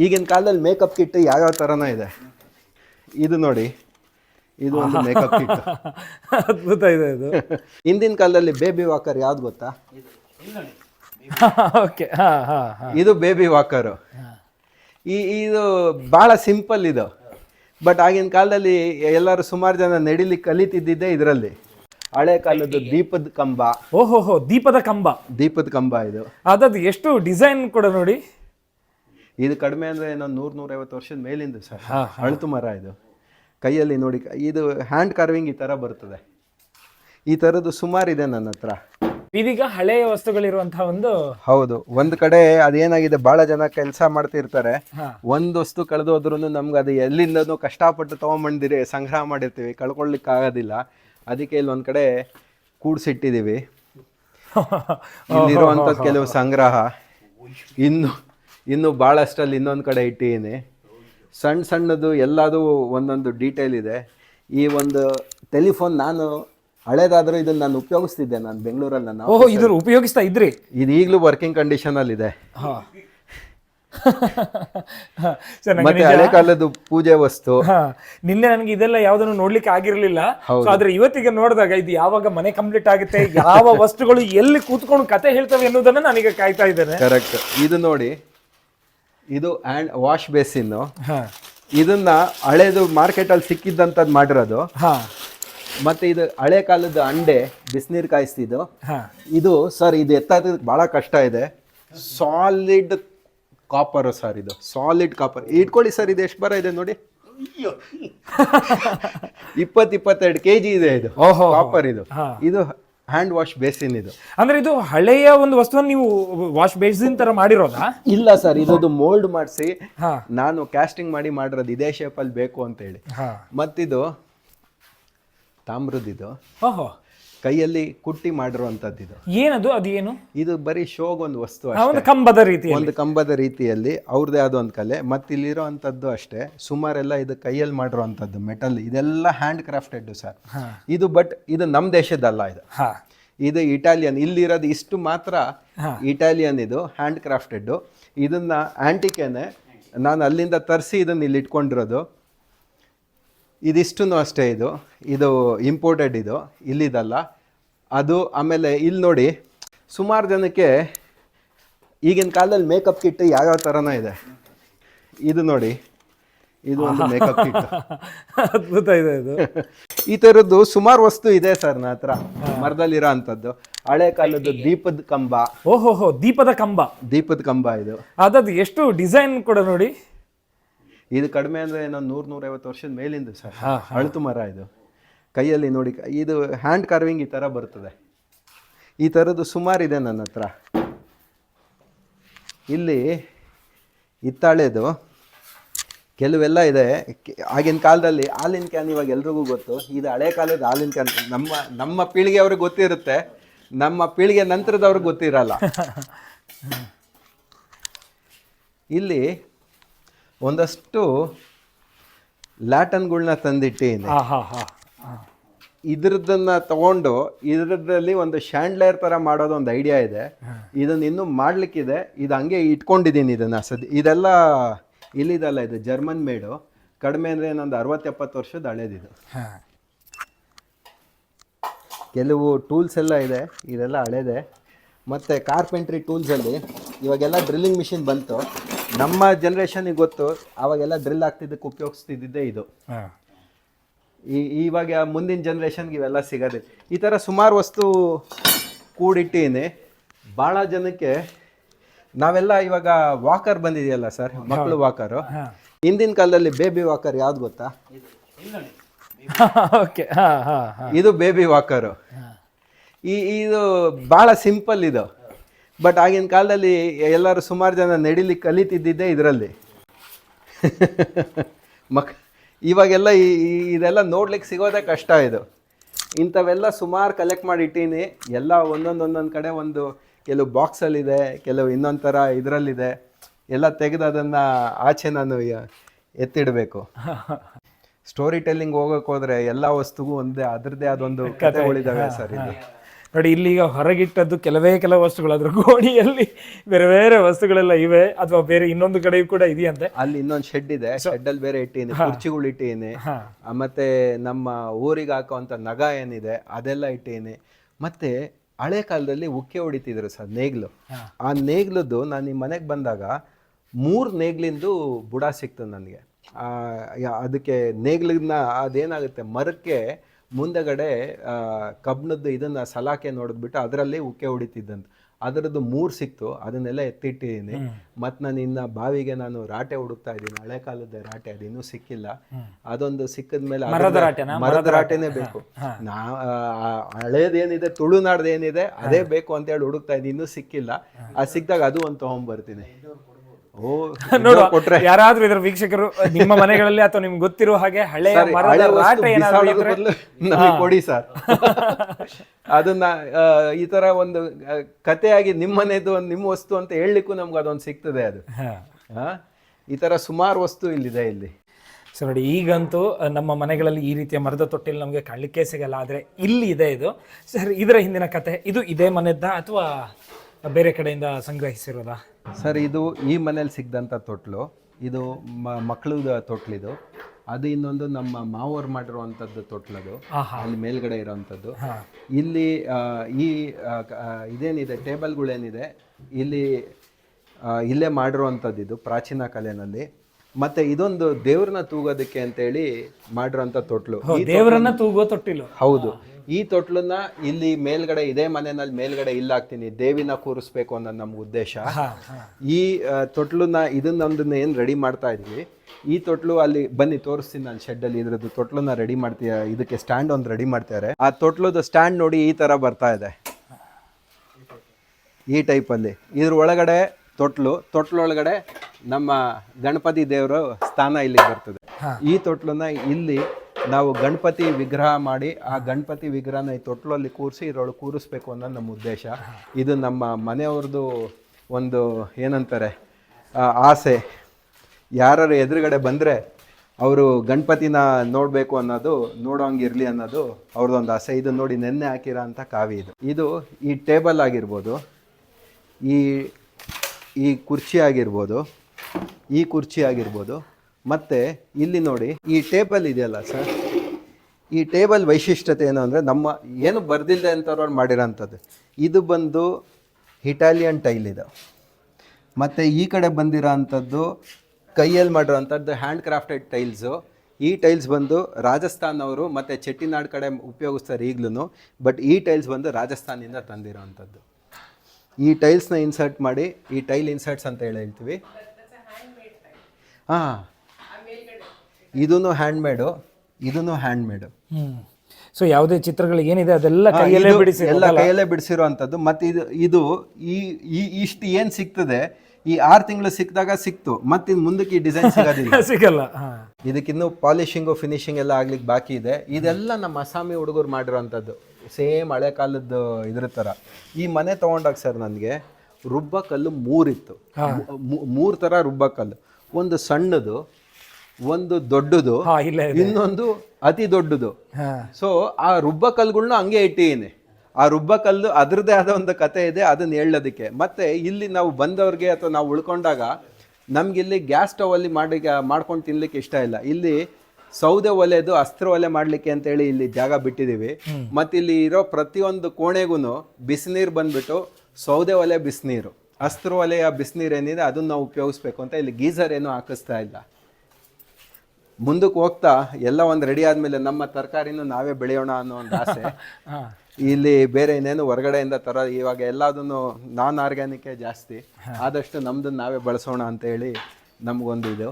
ಈಗಿನ ಕಾಲದಲ್ಲಿ makeup kit ಯಾವ್ಯಾವ ಥರನೂ ಇದೆ? ಇದು ನೋಡಿ. ಇದು ಒಂದು ಮೇಕಪ್ ಕಿಟ್ ಅದ್ಭುತ ಇದೆ ಇದು. ಹಿಂದಿನ ಕಾಲದಲ್ಲಿ ಬೇಬಿ ವಾಕರ್ ಯಾವ್ದು ಗೊತ್ತಾ? ಓಕೆ ಇದು ಬೇಬಿ ವಾಕರು ಈ ಇದು ಭಾಳ ಸಿಂಪಲ್ ಇದು. ಬಟ್ ಆಗಿನ ಕಾಲದಲ್ಲಿ ಎಲ್ಲರೂ ಸುಮಾರು ಜನ ನಡಿಲಿಕ್ಕೆ ಕಲಿತಿದ್ದಿದ್ದೆ ಇದರಲ್ಲಿ. ಹಳೆ ಕಾಲದ ದೀಪದ ಕಂಬ. ಓಹೋಹೋ ದೀಪದ ಕಂಬ. ದೀಪದ ಕಂಬ ಇದು. ಅದದ್ದು ಎಷ್ಟು ಡಿಸೈನ್ ಕೂಡ ನೋಡಿ. ಇದು ಕಡಿಮೆ ಅಂದರೆ ಇನ್ನೊಂದು ನೂರು ನೂರೈವತ್ತು ವರ್ಷದ ಮೇಲಿಂದ ಸರ್. ಅಳತು ಮರ ಇದು. ಕೈಯಲ್ಲಿ ನೋಡಿ ಇದು ಹ್ಯಾಂಡ್ ಕಾರ್ವಿಂಗ್ ಈ ಥರ ಬರ್ತದೆ. ಈ ಥರದ್ದು ಸುಮಾರು ಇದೆ ನನ್ನ ಹತ್ರ. ಇದೀಗ ಹಳೆಯ ವಸ್ತುಗಳಿರುವಂತಹ ಒಂದು ಹೌದು. ಒಂದು ಕಡೆ ಅದೇನಾಗಿದೆ ಬಹಳ ಜನ ಕೆಲಸ ಮಾಡ್ತಿರ್ತಾರೆ. ಒಂದು ವಸ್ತು ಕಳೆದೋದ್ರೂ ನಮ್ಗೆ ಅದು ಎಲ್ಲಿಂದನೂ ಕಷ್ಟಪಟ್ಟು ತೊಗೊಂಬಂದಿರಿ ಸಂಗ್ರಹ ಮಾಡಿರ್ತೀವಿ ಕಳ್ಕೊಳ್ಲಿಕ್ಕೆ ಆಗೋದಿಲ್ಲ ಅದಕ್ಕೆ ಇಲ್ಲಿ ಒಂದು ಕಡೆ ಕೂಡ್ಸಿಟ್ಟಿದ್ದೀವಿ ಇಲ್ಲಿರುವಂತ ಕೆಲವು ಸಂಗ್ರಹ. ಇನ್ನು ಇನ್ನು ಭಾಳಷ್ಟಲ್ಲಿ ಇನ್ನೊಂದು ಕಡೆ ಇಟ್ಟಿದ್ದೀನಿ. ಸಣ್ಣ ಸಣ್ಣದು ಎಲ್ಲದು ಒಂದೊಂದು ಡೀಟೇಲ್ ಇದೆ. ಈ ಒಂದು ಟೆಲಿಫೋನ್ ನಾನು ಹಳೇದಾದರೂ ಇದನ್ನು ನಾನು ಉಪಯೋಗಿಸ್ತಿದ್ದೆ ನಾನು ಬೆಂಗಳೂರಲ್ಲಿ ನಾನು ಓಹೋ ಇದು ಉಪಯೋಗಿಸ್ತಾ ಇದ್ರಿ? ಇದು ಈಗಲೂ ವರ್ಕಿಂಗ್ ಕಂಡೀಷನಲ್ಲಿ ಇದೆ. ಹಾ. ಸರ್ ನಂಗೆ ಮತ್ತೆ ಹಳೆ ಕಾಲದ ಪೂಜೆ ವಸ್ತು. ನಿನ್ನೆ ನನಗೆ ಇದೆಲ್ಲ ಯಾವ್ದನ್ನು ನೋಡ್ಲಿಕ್ಕೆ ಆಗಿರ್ಲಿಲ್ಲ. ಆದ್ರೆ ಇವತ್ತಿಗೆ ನೋಡಿದಾಗ ಇದು ಯಾವಾಗ ಮನೆ ಕಂಪ್ಲೀಟ್ ಆಗುತ್ತೆ ಯಾವ ವಸ್ತುಗಳು ಎಲ್ಲಿ ಕೂತ್ಕೊಂಡು ಕತೆ ಹೇಳ್ತವೆ ಅನ್ನೋದನ್ನ ನಾನೀಗ ಕಾಯ್ತಾ ಇದ್ದೇನೆ. ಕರೆಕ್ಟ್ ಇದು ನೋಡಿ ಇದು ಆ್ಯಂಡ್ ವಾಶ್ ಬೇಸಿನ್ನು ಹಾ. ಇದನ್ನ ಹಳೇದು ಮಾರ್ಕೆಟಲ್ಲಿ ಸಿಕ್ಕಿದ್ದಂಥದ್ದು ಮಾಡಿರೋದು. ಹಾ. ಮತ್ತೆ ಇದು ಹಳೆ ಕಾಲದ ಅಂಡೆ ಬಿಸಿನೀರು ಕಾಯಿಸ್ತಿದ್ದು. ಹಾ. ಇದು ಸರ್ ಇದು ಎತ್ತೋದಕ್ಕೆ ಭಾಳ ಕಷ್ಟ ಇದೆ. ಸಾಲಿಡ್ ಕಾಪರ್ ಸರ್ ಇದು. ಸಾಲಿಡ್ ಕಾಪರ್ ಇಟ್ಕೊಳ್ಳಿ ಸರ್ ಇದು ಎಷ್ಟು ಬರ ಇದೆ ನೋಡಿ. ಇಪ್ಪತ್ತು ಇಪ್ಪತ್ತೆರಡು ಕೆ ಜಿ ಇದೆ ಇದು. ಓಹೋ. ಕಾಪರ್ ಇದು. ಹಾ. ಇದು ಹ್ಯಾಂಡ್ ವಾಶ್ ಬೇಸಿನ್ ಇದು. ಅಂದ್ರೆ ಇದು ಹಳೆಯ ಒಂದು ವಸ್ತುವನ್ನು ನೀವು ವಾಶ್ ಬೇಸಿನ್ ತರ ಮಾಡಿರೋದಾ? ಇಲ್ಲ ಸರ್ ಇದೊಂದು ಮೋಲ್ಡ್ ಮಾಡಿಸಿ ಹಾ. ನಾನು ಕ್ಯಾಸ್ಟಿಂಗ್ ಮಾಡಿ ಮಾಡಿರೋದು ಇದೇ ಶೇಪಲ್ಲಿ ಬೇಕು ಅಂತೇಳಿ ಹಾ. ಮತ್ತಿದು ತಾಮ್ರದಿದು ಓಹೋ. ಕೈಯಲ್ಲಿ ಕುಟ್ಟಿ ಮಾಡಿರುವಂತದ್ದು ಇದು. ಏನದು? ಅದು ಏನು ಇದು ಬರೀ ಶೋಗ್ ಒಂದು ವಸ್ತು ಅಷ್ಟೇ. ಒಂದು ಕಂಬದ ರೀತಿ ಒಂದು ಕಂಬದ ರೀತಿಯಲ್ಲಿ ಅವ್ರದ್ದೇ ಆದ ಒಂದು ಕಲೆ. ಮತ್ತೆ ಇಲ್ಲಿರೋ ಅಂಥದ್ದು ಅಷ್ಟೇ ಸುಮಾರೆಲ್ಲ ಇದು ಕೈಯಲ್ಲಿ ಮಾಡಿರುವಂಥದ್ದು ಮೆಟಲ್. ಇದೆಲ್ಲ ಹ್ಯಾಂಡ್ ಕ್ರಾಫ್ಟೆಡ್ ಸರ್ ಇದು ಬಟ್ ಇದು ನಮ್ಮ ದೇಶದಲ್ಲ ಇದು. ಹಾ. ಇದು ಇಟಾಲಿಯನ್. ಇಲ್ಲಿರೋದು ಇಷ್ಟು ಮಾತ್ರ. ಇಟಾಲಿಯನ್ ಇದು ಹ್ಯಾಂಡ್ ಕ್ರಾಫ್ಟೆಡ್ ಇದನ್ನ ಆಂಟಿಕೆನೆ ನಾನು ಅಲ್ಲಿಂದ ತರಿಸಿ ಇದನ್ನ ಇಲ್ಲಿ ಇಟ್ಕೊಂಡಿರೋದು. ಇದಿಷ್ಟು ಅಷ್ಟೇ ಇದು. ಇದು ಇಂಪೋರ್ಟೆಡ್ ಇದು. ಇಲ್ಲಿದಲ್ಲ. ಅದು ಆಮೇಲೆ ಇಲ್ಲಿ ನೋಡಿ ಸುಮಾರು ಜನಕ್ಕೆ ಈಗಿನ ಕಾಲದಲ್ಲಿ ಮೇಕಪ್ ಕಿಟ್ ಯಾವ್ಯಾವ ಥರನೂ ಇದೆ? ಇದು ನೋಡಿ. ಇದು ಒಂದು ಮೇಕಪ್ ಕಿಟ್ ಅದ್ಭುತ ಇದೆ ಇದು. ಈ ಥರದ್ದು ಸುಮಾರು ವಸ್ತು ಇದೆ ಸರ್ ನನ್ನ ಹತ್ರ. ಮರದಲ್ಲಿರೋ ಅಂಥದ್ದು. ಹಳೆ ಕಾಲದ ದೀಪದ ಕಂಬ. ಓಹೋಹೋ ದೀಪದ ಕಂಬ. ದೀಪದ ಕಂಬ ಇದು. ಅದದ್ದು ಎಷ್ಟು ಡಿಸೈನ್ ಕೂಡ ನೋಡಿ. ಇದು ಕಡಿಮೆ ಅಂದರೆ ನಾನು ನೂರು ನೂರೈವತ್ತು ವರ್ಷದ ಮೇಲಿಂದ ಸರ್. ಅಳತು ಮರ ಇದು. ಕೈಯಲ್ಲಿ ನೋಡಿ ಇದು ಹ್ಯಾಂಡ್ ಕಾರ್ವಿಂಗ್ ಈ ಥರ ಬರ್ತದೆ. ಈ ಥರದ್ದು ಸುಮಾರು ಇದೆ ನನ್ನ ಹತ್ರ. ಇಲ್ಲಿ ಇತ್ತಾಳೆದು ಕೆಲವೆಲ್ಲ ಇದೆ. ಆಗಿನ ಕಾಲದಲ್ಲಿ ಹಾಲಿನ ಕ್ಯಾನ್ ಇವಾಗ ಎಲ್ರಿಗೂ ಗೊತ್ತು. ಇದು ಹಳೆ ಕಾಲದ ಹಾಲಿನ ಕ್ಯಾನ್ ನಮ್ಮ ನಮ್ಮ ಪೀಳಿಗೆಯವ್ರಿಗೆ ಗೊತ್ತಿರುತ್ತೆ. ನಮ್ಮ ಪೀಳಿಗೆ ನಂತರದವ್ರಿಗೆ ಗೊತ್ತಿರಲ್ಲ. ಇಲ್ಲಿ ಒಂದಷ್ಟು ಲ್ಯಾಟನ್ಗಳನ್ನ ತಂದಿಟ್ಟಿದ್ದೀನಿ ಇದ್ರದ್ದನ್ನ ತಗೊಂಡು ಇದರಲ್ಲಿ ಒಂದು ಶ್ಯಾಂಡ್ಲೇರ್ ತರ ಮಾಡೋದು ಒಂದು ಐಡಿಯಾ ಇದೆ. ಇದನ್ನ ಇನ್ನೂ ಮಾಡ್ಲಿಕ್ಕಿದೆ. ಇದು ಹಂಗೆ ಇಟ್ಕೊಂಡಿದ್ದೀನಿ ಇದನ್ನ ಸದ್ ಇದೆಲ್ಲ ಇಲ್ಲಿದಲ್ಲ ಇದು ಜರ್ಮನ್ ಮೇಡು. ಕಡಿಮೆ ಅಂದರೆ ಇನ್ನೊಂದು ಅರವತ್ತೆಪ್ಪತ್ತು ವರ್ಷದ ಹಳೇದಿದು. ಕೆಲವು ಟೂಲ್ಸ್ ಎಲ್ಲ ಇದೆ. ಇದೆಲ್ಲ ಹಳೇದೆ. ಮತ್ತು ಕಾರ್ಪೆಂಟ್ರಿ ಟೂಲ್ಸಲ್ಲಿ ಇವಾಗೆಲ್ಲ ಡ್ರಿಲ್ಲಿಂಗ್ ಮಿಷಿನ್ ಬಂತು. ನಮ್ಮ ಜನ್ರೇಷನಿಗೆ ಗೊತ್ತು ಅವಾಗೆಲ್ಲ ಡ್ರಿಲ್ ಆಗ್ತಿದ್ದಕ್ಕೆ ಉಪಯೋಗಿಸ್ತಿದ್ದೇ ಇದು. ಈ ಇವಾಗ ಮುಂದಿನ ಜನ್ರೇಷನ್ಗೆ ಇವೆಲ್ಲ ಸಿಗೋದಿಲ್ಲ. ಈ ಥರ ಸುಮಾರು ವಸ್ತು ಕೂಡಿಟ್ಟೀನಿ. ಭಾಳ ಜನಕ್ಕೆ ನಾವೆಲ್ಲ ಇವಾಗ ವಾಕರ್ ಬಂದಿದೆಯಲ್ಲ ಸರ್ ಮಕ್ಕಳು ವಾಕರು. ಹಿಂದಿನ ಕಾಲದಲ್ಲಿ ಬೇಬಿ ವಾಕರ್ ಯಾವ್ದು ಗೊತ್ತಾ? ಓಕೆ ಇದು ಬೇಬಿ ವಾಕರು ಈ ಇದು ಭಾಳ ಸಿಂಪಲ್ ಇದು. ಬಟ್ ಆಗಿನ ಕಾಲದಲ್ಲಿ ಎಲ್ಲರೂ ಸುಮಾರು ಜನ ನಡಿಲಿಕ್ಕೆ ಕಲಿತಿದ್ದಿದ್ದೇ ಇದರಲ್ಲಿ. ಮಕ್ ಇವಾಗೆಲ್ಲ ಈ ಇದೆಲ್ಲ ನೋಡ್ಲಿಕ್ಕೆ ಸಿಗೋದೇ ಕಷ್ಟ ಇದು. ಇಂಥವೆಲ್ಲ ಸುಮಾರು ಕಲೆಕ್ಟ್ ಮಾಡಿ ಇಟ್ಟೀನಿ ಎಲ್ಲ ಒಂದೊಂದು ಒಂದೊಂದು ಕಡೆ ಒಂದು ಕೆಲವು ಬಾಕ್ಸಲ್ಲಿದೆ ಕೆಲವು ಇನ್ನೊಂದು ಥರ ಇದರಲ್ಲಿದೆ. ಎಲ್ಲ ತೆಗೆದು ಅದನ್ನು ಆಚೆ ನಾನು ಎತ್ತಿಡಬೇಕು. ಸ್ಟೋರಿ ಟೆಲ್ಲಿಂಗ್ ಹೋಗಕ್ಕೆ ಹೋದರೆ ಎಲ್ಲ ವಸ್ತುಗೂ ಒಂದೇ ಅದರದ್ದೇ ಆದೊಂದು ಕತೆಗಳಿದ್ದಾವೆ ಸರ್ ಇಲ್ಲಿ. ನೋಡಿ ಇಲ್ಲಿ ಈಗ ಹೊರಗಿಟ್ಟದ್ದು ಕೆಲವೇ ಕೆಲವು ವಸ್ತುಗಳು ಅದ್ರ ಗೋಣಿಯಲ್ಲಿ ಬೇರೆ ಬೇರೆ ವಸ್ತುಗಳೆಲ್ಲ ಇವೆ ಅಥವಾ ಬೇರೆ ಇನ್ನೊಂದು ಕಡೆಯೂ ಕೂಡ ಇದೆಯಂತೆ. ಅಲ್ಲಿ ಇನ್ನೊಂದು ಶೆಡ್ ಇದೆ. ಶೆಡ್ ಅಲ್ಲಿ ಬೇರೆ ಇಟ್ಟೀನಿ ಕುರ್ಚಿಗಳು ಇಟ್ಟಿದ್ದೀನಿ. ಮತ್ತೆ ನಮ್ಮ ಊರಿಗೆ ಹಾಕುವಂತ ನಗ ಏನಿದೆ ಅದೆಲ್ಲ ಇಟ್ಟೀನಿ ಮತ್ತೆ ಹಳೆ ಕಾಲದಲ್ಲಿ ಉಕ್ಕೆ ಹೊಡಿತಿದ್ರು ಸರ್ ನೇಗ್ಲು. ಆ ನೇಗ್ಲದ್ದು ನಾನು ನಿಮ್ಮ ಮನೆಗೆ ಬಂದಾಗ ಮೂರು ನೇಗ್ಲಿಂದು ಬುಡ ಸಿಕ್ತು ನನಗೆ. ಅದಕ್ಕೆ ನೇಗ್ಲನ್ನ ಅದೇನಾಗುತ್ತೆ ಮರಕ್ಕೆ ಮುಂದಗಡೆ ಆ, ಕಬ್ಣದ್ದು ಇದನ್ನ ಸಲಾಕೆ ನೋಡಿದ್ಬಿಟ್ಟು ಅದರಲ್ಲಿ ಉಕ್ಕೆ ಹೊಡಿತಿದ್ದಂತ. ಅದರದ್ದು ಮೂರು ಸಿಕ್ತು ಅದನ್ನೆಲ್ಲ ಎತ್ತಿಟ್ಟಿದ್ದೀನಿ. ಮತ್ತು ನಾನು ಇನ್ನ ಬಾವಿಗೆ ನಾನು ರಾಟೆ ಹುಡುಕ್ತಾ ಇದ್ದೀನಿ. ಹಳೆ ಕಾಲದ ರಾಟೆ ಅದು ಇನ್ನೂ ಸಿಕ್ಕಿಲ್ಲ. ಅದೊಂದು ಸಿಕ್ಕಿದ ಮೇಲೆ ಮರದ ರಾಟೆನೆ? ಮರದ ರಾಟೆನೇ ಬೇಕು. ನಾ ಹಳೇದೇನಿದೆ ತುಳುನಾಡ್ದು ಏನಿದೆ ಅದೇ ಬೇಕು ಅಂತ ಹೇಳಿ ಹುಡುಕ್ತಾ ಇದ್ದೀನಿ. ಇನ್ನೂ ಸಿಕ್ಕಿಲ್ಲ. ಅದು ಸಿಕ್ಕಿದಾಗ ಅದು ಒಂದು ತಗೊಂಡ್ಬರ್ತೀನಿ. ಕೊಟ್ರೆ. ಯಾರಾದ್ರೂ ಇದ್ರ ವೀಕ್ಷಕರು ನಿಮ್ಮ ಮನೆಗಳಲ್ಲಿ ಅಥವಾ ನಿಮ್ಗೆ ಗೊತ್ತಿರೋ ಹಾಗೆ ಹಳೆಯ ಮರದ ರಾಟೆ ಏನಾದ್ರು ಕೊಡಿ ಸರ್. ಅದನ್ನ ಈ ತರ ಒಂದು ಕಥೆಯಾಗಿ ನಿಮ್ಮ ಮನೆದು ಒಂದು ನಿಮ್ಮ ವಸ್ತು ಅಂತ ಹೇಳಲಿಕ್ಕೂ ನಮ್ಗೆ ಅದೊಂದು ಸಿಗ್ತದೆ ಅದು. ಆ? ಈ ತರ ಸುಮಾರು ವಸ್ತು ಇಲ್ಲಿದೆ ಇಲ್ಲಿ. ಸೊ ನೋಡಿ ಈಗಂತೂ ನಮ್ಮ ಮನೆಗಳಲ್ಲಿ ಈ ರೀತಿಯ ಮರದ ತೊಟ್ಟಿಲು ನಮಗೆ ಕಾಣಲಿಕ್ಕೆ ಸಿಗಲ್ಲ ಆದರೆ ಇಲ್ಲಿ ಇದೆ ಇದು. ಸರ್ ಇದರ ಹಿಂದಿನ ಕತೆ ಇದು ಇದೇ ಮನೆದ್ದ ಅಥವಾ ಬೇರೆ ಕಡೆಯಿಂದ ಸಂಗ್ರಹಿಸಿರೋದಾ? ಸರ್ ಇದು ಈ ಮನೇಲಿ ಸಿಗ್ದಂಥ ತೊಟ್ಲು. ಇದು ಮ- ಮಕ್ಳದ ತೊಟ್ಲಿದು ಅದು ಇನ್ನೊಂದು ನಮ್ಮ ಮಾವವ್ರು ಮಾಡಿರುವಂಥದ್ದು ತೊಟ್ಲದು. ಅಲ್ಲಿ ಮೇಲ್ಗಡೆ ಇರೋವಂಥದ್ದು. ಇಲ್ಲಿ ಈ ಇದೇನಿದೆ ಟೇಬಲ್ಗಳೇನಿದೆ ಇಲ್ಲಿ ಇಲ್ಲೇ ಮಾಡಿರುವಂಥದ್ದು ಇದು ಪ್ರಾಚೀನ ಕಲೆನಲ್ಲಿ ಮತ್ತೆ ಇದೊಂದು ದೇವ್ರನ್ನ ತೂಗೋದಕ್ಕೆ ಅಂತೇಳಿ ಮಾಡಿರೋಂಥ ತೊಟ್ಲು. ದೇವರನ್ನ ತೂಗೋ ತೊಟ್ಟಿಲು. ಹೌದು. ಈ ತೊಟ್ಲನ್ನ ಇಲ್ಲಿ ಮೇಲ್ಗಡೆ ಇದೇ ಮನೆಯಲ್ಲಿ ಮೇಲ್ಗಡೆ ಇಲ್ಲ ಹಾಕ್ತೀನಿ ದೇವಿನ ಕೂರಿಸ್ಬೇಕು ಅನ್ನೋ ನಮ್ಮ ಉದ್ದೇಶ. ಈ ತೊಟ್ಲನ್ನ ಇದನ್ನೊಂದನ್ನ ಏನು ರೆಡಿ ಮಾಡ್ತಾ ಇದ್ವಿ ಈ ತೊಟ್ಲು ಅಲ್ಲಿ ಬನ್ನಿ ತೋರಿಸ್ತೀನಿ ನಾನು ಶೆಡ್ಡಲ್ಲಿ ಇದ್ರದ್ದು ತೊಟ್ಲನ್ನ ರೆಡಿ ಮಾಡ್ತೀಯ ಇದಕ್ಕೆ ಸ್ಟ್ಯಾಂಡ್ ಒಂದು ರೆಡಿ ಮಾಡ್ತಾರೆ. ಆ ತೊಟ್ಲದ ಸ್ಟ್ಯಾಂಡ್ ನೋಡಿ ಈ ತರ ಬರ್ತಾ ಇದೆ. ಈ ಟೈಪಲ್ಲಿ ಇದ್ರ ಒಳಗಡೆ ತೊಟ್ಲು ತೊಟ್ಲೊಳಗಡೆ ನಮ್ಮ ಗಣಪತಿ ದೇವರ ಸ್ಥಾನ ಇಲ್ಲಿ ಬರ್ತದೆ. ಈ ತೊಟ್ಲನ್ನ ಇಲ್ಲಿ ನಾವು ಗಣಪತಿ ವಿಗ್ರಹ ಮಾಡಿ ಆ ಗಣಪತಿ ವಿಗ್ರಹನ ಈ ತೊಟ್ಲಲ್ಲಿ ಕೂರಿಸಿ ಇದ್ರೊಳಗೆ ಕೂರಿಸ್ಬೇಕು ಅನ್ನೋದು ನಮ್ಮ ಉದ್ದೇಶ. ಇದು ನಮ್ಮ ಮನೆಯವ್ರದ್ದು ಒಂದು ಏನಂತಾರೆ ಆಸೆ. ಯಾರು ಎದುರುಗಡೆ ಬಂದರೆ ಅವರು ಗಣಪತಿನ ನೋಡಬೇಕು ಅನ್ನೋದು ನೋಡೋಂಗಿರಲಿ ಅನ್ನೋದು ಅವ್ರದ್ದೊಂದು ಆಸೆ. ಇದು ನೋಡಿ ನೆನ್ನೆ ಹಾಕಿರೋ ಅಂಥ ಕಾವಿ ಇದು. ಇದು ಈ ಟೇಬಲ್ ಆಗಿರ್ಬೋದು, ಈ ಈ ಕುರ್ಚಿ ಆಗಿರ್ಬೋದು, ಈ ಕುರ್ಚಿ ಆಗಿರ್ಬೋದು ಮತ್ತು ಇಲ್ಲಿ ನೋಡಿ ಈ ಟೇಬಲ್ ಇದೆಯಲ್ಲ ಸರ್? ಈ ಟೇಬಲ್ ವೈಶಿಷ್ಟ್ಯತೆ ಏನು ಅಂದರೆ ನಮ್ಮ ಏನು ಬರ್ದಿಲ್ಲದೆ ಅಂತವ್ರು ಮಾಡಿರೋಂಥದ್ದು. ಇದು ಬಂದು ಇಟಾಲಿಯನ್ ಟೈಲ್ ಇದು. ಮತ್ತು ಈ ಕಡೆ ಬಂದಿರೋ ಅಂಥದ್ದು ಕೈಯಲ್ಲಿ ಮಾಡಿರೋಂಥದ್ದು ಹ್ಯಾಂಡ್ ಕ್ರಾಫ್ಟೆಡ್ ಟೈಲ್ಸು. ಈ ಟೈಲ್ಸ್ ಬಂದು ರಾಜಸ್ಥಾನವರು ಮತ್ತು ಚೆಟ್ಟಿನಾಡ್ ಕಡೆ ಉಪಯೋಗಿಸ್ತಾರೆ ಈಗಲೂ ಬಟ್ ಈ ಟೈಲ್ಸ್ ಬಂದು ರಾಜಸ್ಥಾನಿಂದ ತಂದಿರೋ ಅಂಥದ್ದು ಈ ಟೈಲ್ಸ್ನ ಇನ್ಸರ್ಟ್ ಮಾಡಿ ಈ ಟೈಲ್ ಇನ್ಸರ್ಟ್ಸ್ ಅಂತ ಹೇಳಿ ಹೇಳ್ತೀವಿ. ಹಾಂ. ಇದೂ ಹ್ಯಾಂಡ್ಮೇಡು ಇದೂ ಹ್ಯಾಂಡ್ಮೇಡು ಸೊ ಯಾವುದೇ ಚಿತ್ರಗಳು ಏನಿದೆ ಅದೆಲ್ಲ ಕೈಯಲ್ಲೇ ಬಿಡಿಸಿ ಎಲ್ಲ ಕೈಯಲ್ಲೇ ಬಿಡಿಸಿರೋ ಅಂಥದ್ದು ಮತ್ತು ಇದು ಇದು ಈ ಇಷ್ಟು ಏನು ಸಿಗ್ತದೆ ಈ ಆರು ತಿಂಗಳು ಸಿಕ್ಕಿದಾಗ ಸಿಕ್ತು ಮತ್ತೆ ಇನ್ನು ಮುಂದಕ್ಕೆ ಈ ಡಿಸೈನ್ ಸಿಗೋದಿಲ್ಲ. ಸಿಗಲ್ಲ ಇದಕ್ಕಿನ್ನು ಇದಕ್ಕಿನ್ನೂ ಪಾಲಿಶಿಂಗು ಫಿನಿಶಿಂಗ್ ಎಲ್ಲ ಆಗ್ಲಿಕ್ಕೆ ಬಾಕಿ ಇದೆ. ಇದೆಲ್ಲ ನಮ್ಮ ಅಸಾಮಿ ಹುಡುಗರು ಮಾಡಿರೋವಂಥದ್ದು. ಸೇಮ್ ಹಳೆ ಕಾಲದ್ದು ಇದ್ರ ಥರ. ಈ ಮನೆ ತೊಗೊಂಡಾಗ ಸರ್ ನನಗೆ ರುಬ್ಬಕಲ್ಲು ಮೂರಿತ್ತು. ಮೂರು ಥರ ರುಬ್ಬಕಲ್ಲು ಒಂದು ಸಣ್ಣದು ಒಂದು ದೊಡ್ಡದು ಇನ್ನೊಂದು ಅತಿ ದೊಡ್ಡದು. ಸೊ ಆ ರುಬ್ಬ ಕಲ್ಗಳನ್ನ ಹಂಗೆ ಇಟ್ಟಿದ್ದೀನಿ. ಆ ರುಬ್ಬ ಕಲ್ಲು ಅದರದೇ ಆದ ಒಂದು ಕತೆ ಇದೆ ಅದನ್ನ ಹೇಳೋದಕ್ಕೆ. ಮತ್ತೆ ಇಲ್ಲಿ ನಾವು ಬಂದವ್ರಿಗೆ ಅಥವಾ ನಾವು ಉಳ್ಕೊಂಡಾಗ ನಮ್ಗಿಲ್ಲಿ ಗ್ಯಾಸ್ ಸ್ಟವ್ ಅಲ್ಲಿ ಮಾಡಿ ಮಾಡ್ಕೊಂಡು ತಿನ್ಲಿಕ್ಕೆ ಇಷ್ಟ ಇಲ್ಲ. ಇಲ್ಲಿ ಸೌದೆ ಒಲೆದು ಅಸ್ತ್ರ ಒಲೆ ಮಾಡ್ಲಿಕ್ಕೆ ಅಂತೇಳಿ ಇಲ್ಲಿ ಜಾಗ ಬಿಟ್ಟಿದ್ದೀವಿ ಮತ್ತೆ ಇಲ್ಲಿ ಇರೋ ಪ್ರತಿಯೊಂದು ಕೋಣೆಗೂ ಬಿಸಿನೀರು ಬಂದ್ಬಿಟ್ಟು ಸೌದೆ ಒಲೆ ಬಿಸಿನೀರು. ಅಸ್ತ್ರ ಒಲೆಯ ಬಿಸಿನೀರು ಏನಿದೆ ಅದನ್ನ ನಾವು ಉಪಯೋಗಿಸ್ಬೇಕು ಅಂತ ಇಲ್ಲಿ ಗೀಸರ್ ಏನು ಹಾಕಿಸ್ತಾ ಇಲ್ಲ. ಮುಂದಕ್ಕೆ ಹೋಗ್ತಾ ಎಲ್ಲ ಒಂದು ರೆಡಿ ಆದಮೇಲೆ ನಮ್ಮ ತರಕಾರಿನೂ ನಾವೇ ಬೆಳೆಯೋಣ ಅನ್ನೋ ಒಂದು ಆಸೆ. ಇಲ್ಲಿ ಬೇರೆ ಇನ್ನೇನು ಹೊರಗಡೆಯಿಂದ ತರ ಇವಾಗ ಎಲ್ಲದನ್ನು ನಾನ್ ಆರ್ಗ್ಯಾನಿಕ್ಕೇ ಜಾಸ್ತಿ. ಆದಷ್ಟು ನಮ್ದನ್ನ ನಾವೇ ಬಳಸೋಣ ಅಂತ ಹೇಳಿ ನಮಗೊಂದು ಇದು.